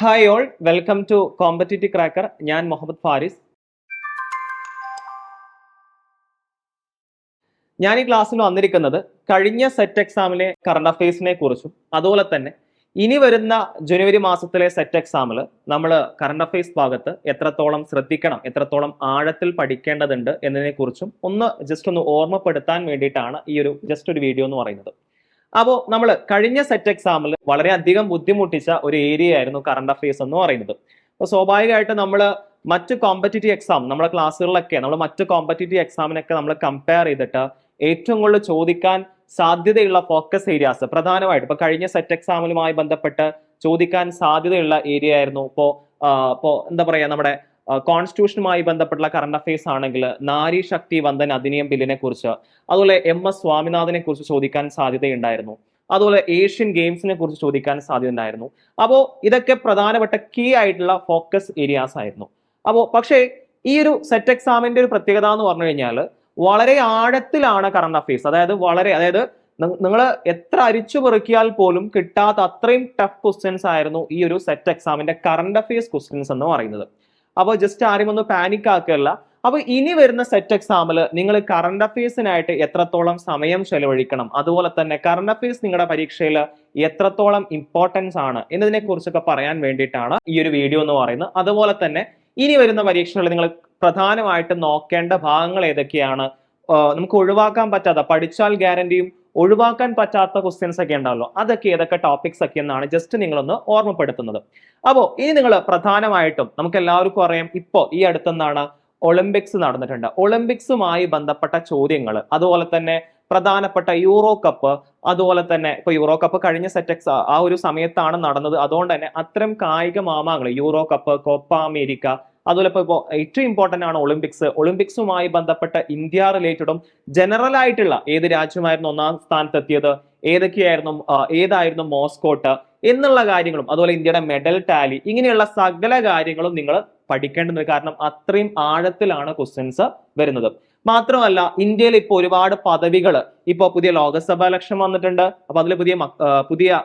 Hi all welcome to competitive cracker ഞാൻ മുഹമ്മദ് ഫാരിസ്. ഞാൻ ഈ ക്ലാസ്സിൽ വന്നിരിക്കുന്നത് കഴിഞ്ഞ സെറ്റ് എക്സാമിലെ കറണ്ട് അഫയേഴ്സിനെ കുറിച്ചും അതുപോലെ തന്നെ ഇനി വരുന്ന ജനുവരി മാസത്തിലെ സെറ്റ് എക്സാമിൽ നമ്മൾ കറണ്ട് അഫയേഴ്സ് ഭാഗത്ത് എത്രത്തോളം ശ്രദ്ധിക്കണം എത്രത്തോളം ആഴത്തിൽ പഠിക്കേണ്ടതുണ്ട് എന്നതിനെക്കുറിച്ചും ഒന്ന് ജസ്റ്റ് ഒന്ന് ഓർമ്മപ്പെടുത്താൻ വേണ്ടിയിട്ടാണ് ഈ ഒരു ജസ്റ്റ് ഒരു വീഡിയോ എന്ന് പറയുന്നത്. അപ്പോൾ നമ്മൾ കഴിഞ്ഞ സെറ്റ് എക്സാമിൽ വളരെയധികം ബുദ്ധിമുട്ടിച്ച ഒരു ഏരിയ ആയിരുന്നു കറണ്ട് അഫയേഴ്സ് എന്ന് പറയുന്നത്. അപ്പോൾ സ്വാഭാവികമായിട്ട് നമ്മൾ മറ്റ് കോമ്പറ്റേറ്റീവ് എക്സാം നമ്മുടെ ക്ലാസ്സുകളിലൊക്കെ നമ്മൾ മറ്റ് കോമ്പറ്റേറ്റീവ് എക്സാമിനൊക്കെ നമ്മൾ കമ്പയർ ചെയ്തിട്ട് ഏറ്റവും കൂടുതൽ ചോദിക്കാൻ സാധ്യതയുള്ള ഫോക്കസ് ഏരിയാസ് പ്രധാനമായിട്ട് ഇപ്പൊ കഴിഞ്ഞ സെറ്റ് എക്സാമിലുമായി ബന്ധപ്പെട്ട് ചോദിക്കാൻ സാധ്യതയുള്ള ഏരിയ ആയിരുന്നു ഇപ്പോൾ ഇപ്പോ എന്താ പറയാ നമ്മുടെ കോൺസ്റ്റിറ്റ്യൂഷനുമായി ബന്ധപ്പെട്ടുള്ള കറണ്ട് അഫയേഴ്സ് ആണെങ്കിൽ നാരി ശക്തി വന്ദൻ അധിനിയം ബില്ലിനെ കുറിച്ച് അതുപോലെ എം എസ് സ്വാമിനാഥനെ കുറിച്ച് ചോദിക്കാൻ സാധ്യതയുണ്ടായിരുന്നു. അതുപോലെ ഏഷ്യൻ ഗെയിംസിനെ കുറിച്ച് ചോദിക്കാൻ സാധ്യത ഉണ്ടായിരുന്നു അപ്പോൾ ഇതൊക്കെ പ്രധാനപ്പെട്ട കീ ആയിട്ടുള്ള ഫോക്കസ് ഏരിയാസ് ആയിരുന്നു. അപ്പോൾ പക്ഷേ ഈ ഒരു സെറ്റ് എക്സാമിന്റെ ഒരു പ്രത്യേകത എന്ന് പറഞ്ഞു കഴിഞ്ഞാൽ വളരെ ആഴത്തിലാണ് കറണ്ട് അഫയേഴ്സ് അതായത് വളരെ അതായത് നിങ്ങൾ എത്ര അരിച്ചു പെറുക്കിയാൽ പോലും കിട്ടാത്ത അത്രയും ടഫ് ക്വസ്റ്റ്യൻസ് ആയിരുന്നു ഈ ഒരു സെറ്റ് എക്സാമിന്റെ കറണ്ട് അഫയേഴ്സ് ക്വസ്റ്റ്യൻസ് എന്ന് പറയുന്നത്. അപ്പോൾ ജസ്റ്റ് ആരും ഒന്ന് പാനിക് ആക്കുകയല്ല. അപ്പോൾ ഇനി വരുന്ന സെറ്റ് എക്സാമിൽ നിങ്ങൾ കറണ്ട് അഫയേഴ്സിനായിട്ട് എത്രത്തോളം സമയം ചെലവഴിക്കണം? അതുപോലെ തന്നെ കറണ്ട് അഫയേഴ്സ് നിങ്ങളുടെ പരീക്ഷയിൽ എത്രത്തോളം ഇമ്പോർട്ടൻസ് ആണ് എന്നതിനെ കുറിച്ചൊക്കെ പറയാൻ വേണ്ടിയിട്ടാണ് ഈ ഒരു വീഡിയോ എന്ന് പറയുന്നത്. അതുപോലെ തന്നെ ഇനി വരുന്ന പരീക്ഷകളിൽ നിങ്ങൾ പ്രധാനമായിട്ടും നോക്കേണ്ട ഭാഗങ്ങൾ ഏതൊക്കെയാണ്? നമുക്ക് ഒഴിവാക്കാൻ പറ്റാത്ത പഠിച്ചാൽ ഗ്യാരണ്ടിയും ഒഴിവാക്കാൻ പറ്റാത്ത ക്വസ്റ്റ്യൻസ് ഒക്കെ ഉണ്ടാവല്ലോ. അതൊക്കെ ഏതൊക്കെ ടോപ്പിക്സ് ഒക്കെ എന്നാണ് ജസ്റ്റ് നിങ്ങളൊന്ന് ഓർമ്മപ്പെടുത്തുന്നത്. അപ്പോൾ ഇനി നിങ്ങൾ പ്രധാനമായിട്ടും നമുക്ക് എല്ലാവർക്കും അറിയാം ഇപ്പോൾ ഈ അടുത്തെന്നാണ് ഒളിമ്പിക്സ് നടന്നിട്ടുണ്ട്. ഒളിമ്പിക്സുമായി ബന്ധപ്പെട്ട ചോദ്യങ്ങൾ അതുപോലെ തന്നെ പ്രധാനപ്പെട്ട യൂറോ കപ്പ് അതുപോലെ തന്നെ ഇപ്പൊ യൂറോ കപ്പ് കഴിഞ്ഞ സെറ്റക്സ് ആ ഒരു സമയത്താണ് നടന്നത്. അതുകൊണ്ട് തന്നെ അത്തരം കായിക മാമാങ്ങൾ യൂറോ കപ്പ് കോപ്പ അമേരിക്ക അതുപോലെ ഇപ്പോൾ ഏറ്റവും ഇമ്പോർട്ടന്റ് ആണ് ഒളിമ്പിക്സ് ഒളിമ്പിക്സുമായി ബന്ധപ്പെട്ട ഇന്ത്യ റിലേറ്റഡും ജനറൽ ആയിട്ടുള്ള ഏത് രാജ്യമായിരുന്നു ഒന്നാം സ്ഥാനത്തെത്തിയത്? ഏതൊക്കെയായിരുന്നു? ഏതായിരുന്നു മോസ്കോട്ട്? എന്നുള്ള കാര്യങ്ങളും അതുപോലെ ഇന്ത്യയുടെ മെഡൽ ടാലി ഇങ്ങനെയുള്ള സകല കാര്യങ്ങളും നിങ്ങൾ പഠിക്കേണ്ടത് കാരണം അത്രയും ആഴത്തിലാണ് ക്വസ്റ്റ്യൻസ് വരുന്നത്. മാത്രമല്ല ഇന്ത്യയിൽ ഇപ്പോൾ ഒരുപാട് പദവികൾ ഇപ്പോൾ പുതിയ ലോകസഭാ ലക്ഷ്യം വന്നിട്ടുണ്ട്. അപ്പൊ അതിൽ പുതിയ പുതിയ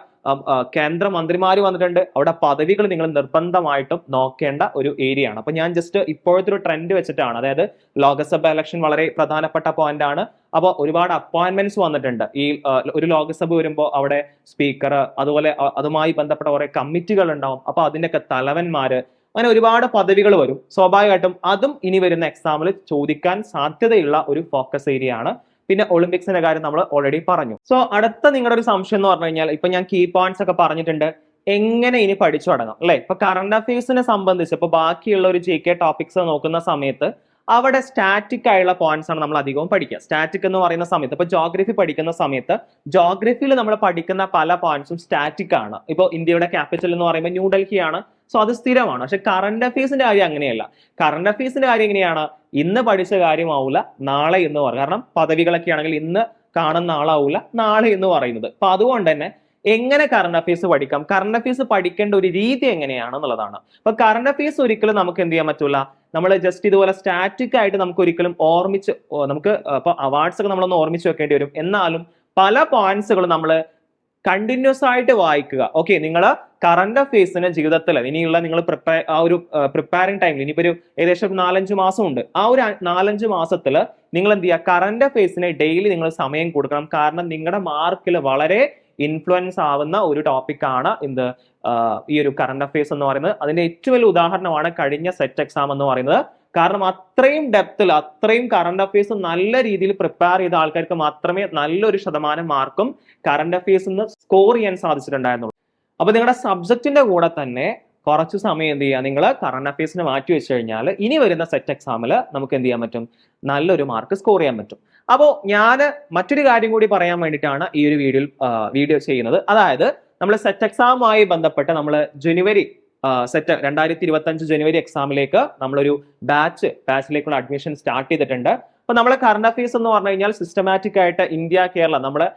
കേന്ദ്ര മന്ത്രിമാര് വന്നിട്ടുണ്ട്. അവിടെ പദവികൾ നിങ്ങൾ നിർബന്ധമായിട്ടും നോക്കേണ്ട ഒരു ഏരിയ ആണ്. അപ്പൊ ഞാൻ ജസ്റ്റ് ഇപ്പോഴത്തെ ഒരു ട്രെൻഡ് വെച്ചിട്ടാണ്. അതായത് ലോകസഭ ഇലക്ഷൻ വളരെ പ്രധാനപ്പെട്ട പോയിന്റ് ആണ്. അപ്പോൾ ഒരുപാട് അപ്പോയിന്റ്മെന്റ്സ് വന്നിട്ടുണ്ട്. ഈ ഒരു ലോകസഭ വരുമ്പോൾ അവിടെ സ്പീക്കർ അതുപോലെ അതുമായി ബന്ധപ്പെട്ട കുറെ കമ്മിറ്റികൾ ഉണ്ടാവും. അപ്പൊ അതിന്റെയൊക്കെ തലവന്മാര് അങ്ങനെ ഒരുപാട് പദവികൾ വരും. സ്വാഭാവികമായിട്ടും അതും ഇനി വരുന്ന എക്സാമിൽ ചോദിക്കാൻ സാധ്യതയുള്ള ഒരു ഫോക്കസ് ഏരിയ ആണ്. പിന്നെ ഒളിമ്പിക്സിന്റെ കാര്യം നമ്മൾ ഓൾറെഡി പറഞ്ഞു. സോ അടുത്ത നിങ്ങളുടെ ഒരു സംശയം എന്ന് പറഞ്ഞു കഴിഞ്ഞാൽ ഇപ്പൊ ഞാൻ കീ പോയിന്റ്സ് ഒക്കെ പറഞ്ഞിട്ടുണ്ട്. എങ്ങനെ ഇനി പഠിച്ചു തുടങ്ങാം അല്ലെ? ഇപ്പൊ കറണ്ട് അഫയേഴ്സിനെ സംബന്ധിച്ച് ഇപ്പൊ ബാക്കിയുള്ള ഒരു ജി കെ ടോപ്പിക്സ് നോക്കുന്ന സമയത്ത് അവിടെ സ്റ്റാറ്റിക് ആയുള്ള പോയിന്റ്സ് ആണ് നമ്മൾ അധികവും പഠിക്കുക. സ്റ്റാറ്റിക് എന്ന് പറയുന്ന സമയത്ത് ഇപ്പൊ ജോഗ്രഫി പഠിക്കുന്ന സമയത്ത് ജോഗ്രഫിയിൽ നമ്മൾ പഠിക്കുന്ന പല പോയിന്റ്സും സ്റ്റാറ്റിക് ആണ്. ഇപ്പോൾ ഇന്ത്യയുടെ ക്യാപിറ്റൽ എന്ന് പറയുമ്പോൾ ന്യൂഡൽഹിയാണ് സോ അത് സ്ഥിരമാണ്. പക്ഷെ കറണ്ട് അഫയേഴ്സിന്റെ കാര്യം അങ്ങനെയല്ല. കറണ്ട് അഫയേഴ്സിന്റെ കാര്യം എങ്ങനെയാണ്? ഇന്ന് പഠിച്ച കാര്യമാവില്ല നാളെ എന്ന് പറയും. കാരണം പദവികളൊക്കെ ആണെങ്കിൽ ഇന്ന് കാണുന്ന ആളാവില്ല നാളെ എന്ന് പറയുന്നത്. അപ്പൊ അതുകൊണ്ട് തന്നെ എങ്ങനെ കറണ്ട് അഫയേഴ്സ് പഠിക്കാം? കറണ്ട് അഫയേഴ്സ് പഠിക്കേണ്ട ഒരു രീതി എങ്ങനെയാണെന്നുള്ളതാണ്. അപ്പൊ കറണ്ട് അഫയേഴ്സ് ഒരിക്കലും നമുക്ക് എന്ത് ചെയ്യാൻ പറ്റൂല? നമ്മൾ ജസ്റ്റ് ഇതുപോലെ സ്റ്റാറ്റിക് ആയിട്ട് നമുക്ക് ഒരിക്കലും ഓർമ്മിച്ച് നമുക്ക് ഇപ്പൊ അവാർഡ്സ് ഒക്കെ നമ്മളൊന്ന് ഓർമ്മിച്ച് വെക്കേണ്ടി വരും. എന്നാലും പല പോയിന്റ്സുകൾ നമ്മൾ കണ്ടിന്യൂസ് ആയിട്ട് വായിക്കുക. ഓക്കെ നിങ്ങൾ കറണ്ട് അഫേഴ്സിന് ജീവിതത്തിൽ ഇനിയുള്ള നിങ്ങൾ പ്രിപ്പയർ ആ ഒരു പ്രിപ്പയറിംഗ് ടൈമിൽ ഇനിയിപ്പോ ഒരു ഏകദേശം നാലഞ്ച് മാസം ഉണ്ട്. ആ ഒരു നാലഞ്ച് മാസത്തിൽ നിങ്ങൾ എന്ത് ചെയ്യുക? കറണ്ട് അഫേഴ്സിന് ഡെയിലി നിങ്ങൾ സമയം കൊടുക്കണം. കാരണം നിങ്ങളുടെ മാർക്കിൽ വളരെ ഇൻഫ്ലുവൻസ് ആവുന്ന ഒരു ടോപ്പിക്കാണ് എന്ത് ഈ ഒരു കറണ്ട് അഫേഴ്സ് എന്ന് പറയുന്നത്. അതിന്റെ ഏറ്റവും വലിയ ഉദാഹരണമാണ് കഴിഞ്ഞ സെറ്റ് എക്സാം എന്ന് പറയുന്നത്. കാരണം അത്രയും ഡെപ്തിൽ അത്രയും കറണ്ട് അഫയേഴ്സ് നല്ല രീതിയിൽ പ്രിപ്പയർ ചെയ്ത ആൾക്കാർക്ക് മാത്രമേ നല്ലൊരു ശതമാനം മാർക്കും കറണ്ട് അഫയേഴ്സ് നിന്ന് സ്കോർ ചെയ്യാൻ സാധിച്ചിട്ടുണ്ടായിരുന്നുള്ളൂ. അപ്പൊ നിങ്ങളുടെ സബ്ജക്റ്റിന്റെ കൂടെ തന്നെ കുറച്ച് സമയം എന്ത് ചെയ്യുക? നിങ്ങൾ കറണ്ട് അഫയേഴ്സിന് മാറ്റി വെച്ച് കഴിഞ്ഞാൽ ഇനി വരുന്ന സെറ്റ് എക്സാമിൽ നമുക്ക് എന്ത് ചെയ്യാൻ പറ്റും? നല്ലൊരു മാർക്ക് സ്കോർ ചെയ്യാൻ പറ്റും. അപ്പോൾ ഞാൻ മറ്റൊരു കാര്യം കൂടി പറയാൻ വേണ്ടിയിട്ടാണ് ഈ ഒരു വീഡിയോ വീഡിയോ ചെയ്യുന്നത്. അതായത് നമ്മൾ സെറ്റ് എക്സാമുമായി ബന്ധപ്പെട്ട് നമ്മൾ ജനുവരി സെറ്റ് രണ്ടായിരത്തി ഇരുപത്തി അഞ്ച് ജനുവരി എക്സാമിലേക്ക് നമ്മളൊരു ബാച്ച് ബാച്ചിലേക്കുള്ള അഡ്മിഷൻ സ്റ്റാർട്ട് ചെയ്തിട്ടുണ്ട്. അപ്പൊ നമ്മളെ കറണ്ട് അഫയേഴ്സ് എന്ന് പറഞ്ഞു കഴിഞ്ഞാൽ സിസ്റ്റമാറ്റിക് ആയിട്ട് ഇന്ത്യ കേരള നമ്മളെ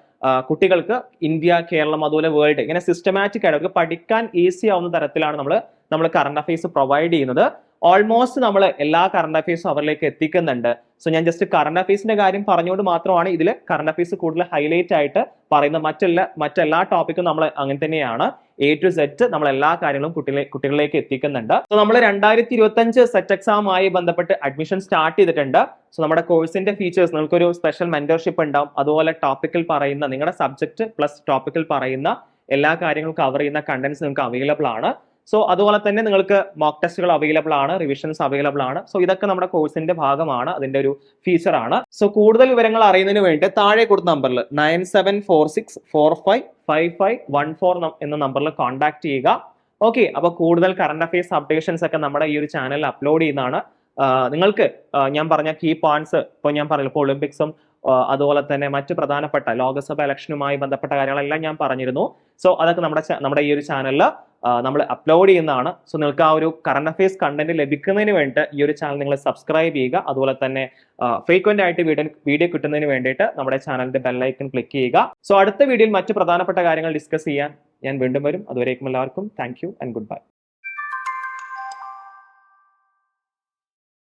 കുട്ടികൾക്ക് ഇന്ത്യ കേരളം അതുപോലെ വേൾഡ് ഇങ്ങനെ സിസ്റ്റമാറ്റിക് ആയിട്ട് അവർക്ക് പഠിക്കാൻ ഈസി ആവുന്ന തരത്തിലാണ് നമ്മൾ നമ്മൾ കറണ്ട് അഫയേഴ്സ് പ്രൊവൈഡ് ചെയ്യുന്നത്. ഓൾമോസ്റ്റ് നമ്മൾ എല്ലാ കറണ്ട് അഫയേഴ്സും അവരിലേക്ക് എത്തിക്കുന്നുണ്ട്. സോ ഞാൻ ജസ്റ്റ് കറണ്ട് അഫയേഴ്സിന്റെ കാര്യം പറഞ്ഞുകൊണ്ട് മാത്രമാണ് ഇതിൽ കറണ്ട് അഫയേഴ്സ് കൂടുതൽ ഹൈലൈറ്റ് ആയിട്ട് പറയുന്ന മറ്റെല്ലാ മറ്റെല്ലാ ടോപ്പിക്കും നമ്മൾ അങ്ങനെ തന്നെയാണ്. എ ടു സെറ്റ് നമ്മൾ എല്ലാ കാര്യങ്ങളും കുട്ടികളെ കുട്ടികളിലേക്ക് എത്തിക്കുന്നുണ്ട്. സോ നമ്മൾ രണ്ടായിരത്തി ഇരുപത്തി അഞ്ച് സെറ്റ് എക്സാമായി ബന്ധപ്പെട്ട് അഡ്മിഷൻ സ്റ്റാർട്ട് ചെയ്തിട്ടുണ്ട്. സോ നമ്മുടെ കോഴ്സിന്റെ ഫീച്ചേഴ്സ് നിങ്ങൾക്കൊരു സ്പെഷ്യൽ മെന്റർഷിപ്പ് ഉണ്ടാവും. അതുപോലെ ടോപ്പിക്കിൽ പറയുന്ന നിങ്ങളുടെ സബ്ജക്ട് പ്ലസ് ടോപ്പിക്കിൽ പറയുന്ന എല്ലാ കാര്യങ്ങളും കവർ ചെയ്യുന്ന കണ്ടന്റ്സ് നിങ്ങൾക്ക് അവൈലബിൾ ആണ്. സോ അതുപോലെ തന്നെ നിങ്ങൾക്ക് മോക്ക് ടെസ്റ്റുകൾ അവൈലബിൾ ആണ് റിവിഷൻസ് അവൈലബിൾ ആണ്. സോ ഇതൊക്കെ നമ്മുടെ കോഴ്സിന്റെ ഭാഗമാണ് അതിന്റെ ഒരു ഫീച്ചർ ആണ്. സോ കൂടുതൽ വിവരങ്ങൾ അറിയുന്നതിന് വേണ്ടി താഴെ കൊടുത്ത നമ്പറിൽ nine seven four six four five five five one four എന്ന നമ്പറിൽ കോൺടാക്ട് ചെയ്യുക. ഓക്കെ അപ്പോൾ കൂടുതൽ കറണ്ട് അഫയേഴ്സ് അപ്ഡേഷൻസ് ഒക്കെ നമ്മുടെ ഈ ഒരു ചാനലിൽ അപ്ലോഡ് ചെയ്യുന്നതാണ്. നിങ്ങൾക്ക് ഞാൻ പറഞ്ഞ കീ പോയിന്റ്സ് ഇപ്പോൾ ഞാൻ പറഞ്ഞില്ല ഇപ്പോൾ ഒളിമ്പിക്സും അതുപോലെ തന്നെ മറ്റ് പ്രധാനപ്പെട്ട ലോകസഭ ഇലക്ഷനുമായി ബന്ധപ്പെട്ട കാര്യങ്ങളെല്ലാം ഞാൻ പറഞ്ഞിരുന്നു. സോ അതൊക്കെ നമ്മുടെ നമ്മുടെ ഈ ഒരു ചാനലിൽ നമ്മൾ അപ്ലോഡ് ചെയ്യുന്നതാണ്. സോ നിങ്ങൾക്ക് ആ ഒരു കറണ്ട് അഫയേഴ്സ് കണ്ടന്റ് ലഭിക്കുന്നതിന് വേണ്ടിയിട്ട് ഈ ഒരു ചാനൽ നിങ്ങൾ സബ്സ്ക്രൈബ് ചെയ്യുക. അതുപോലെ തന്നെ ഫ്രീക്വന്റ് ആയിട്ട് വീഡിയോ വീഡിയോ കിട്ടുന്നതിന് വേണ്ടിയിട്ട് നമ്മുടെ ചാനലിന്റെ ബെല്ലൈക്കൺ ക്ലിക്ക് ചെയ്യുക. സോ അടുത്ത വീഡിയോയിൽ മറ്റ് പ്രധാനപ്പെട്ട കാര്യങ്ങൾ ഡിസ്കസ് ചെയ്യാൻ ഞാൻ വീണ്ടും വരും. അതുവരേക്കും എല്ലാവർക്കും താങ്ക് ആൻഡ് ഗുഡ് ബൈ